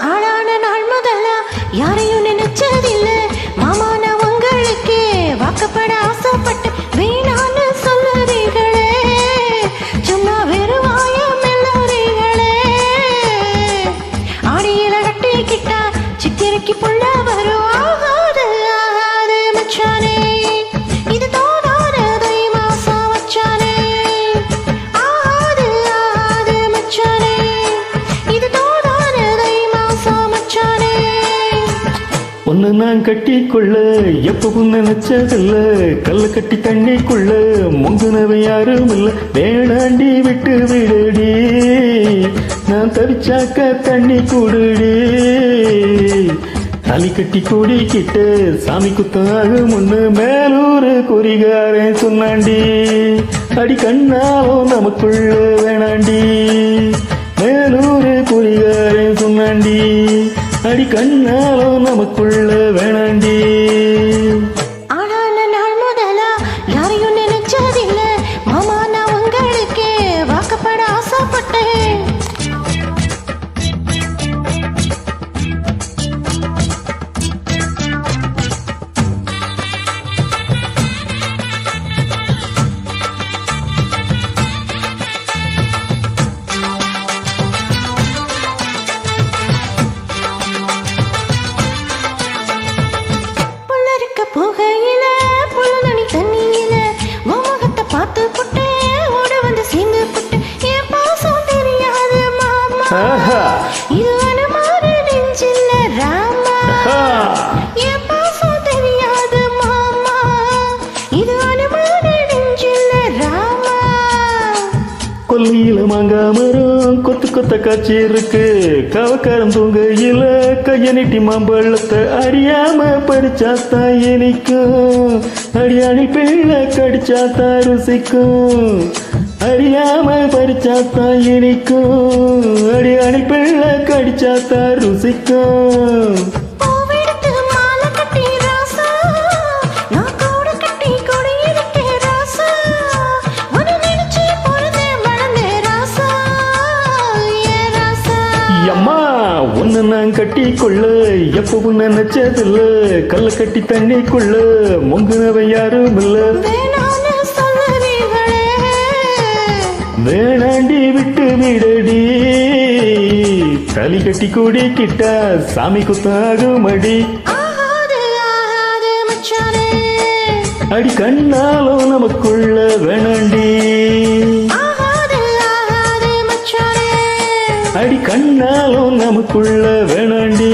árabe. நான் கட்டிக்கொள்ள எப்பவும் நினைச்சதில்ல. கல்ல கட்டி தண்ணிக்குள்ள முங்குனவை யாரும் இல்ல. வேணாண்டி விட்டு விடுடி. நான் தவிச்சாக்க தண்ணி கூடுடி. தலி கட்டி கூடிக்கிட்டு சாமி குத்தாக முன்னு மேலூர் குறிகாரன் சொன்னாண்டி. அடி கண்ணாவும் நமக்குள்ள வேணாண்டி. அடி கண்ணாலும் நமக்குள்ள வேணாண்டி கொல்லியில மரம் கொத்து கொத்த காட்சி இருக்கு. கவக்காரம் தூங்கையில கைய நீட்டி மாம்பழத்தை அறியாம பறிச்சாத்தான் இனிக்கும். அடியாணி பிள்ளை கடிச்சாத்தான் ருசிக்கும். அறியாம பறிச்சாத்தான் இனிக்கும். அடியாணி பிள்ளை கடிச்சாத்தான் ருசிக்கும். உன்னை நான் கட்டிக்கொள்ள எப்பவும் நினைச்சதில்ல. கல்ல கட்டி தண்ணிக்குள்ள முங்குனவை யாரும் இல்ல. வேணாண்டி விட்டு விடடி. தலி கட்டி கூடிக்கிட்டா சாமி குத்தாகும் அடி ஆகாது ஆகாது மச்சானே. அடி கண்ணாலும் நமக்குள்ள வேணாண்டி. அடி கண்ணாலும் நமக்குள்ள வேணாண்டி.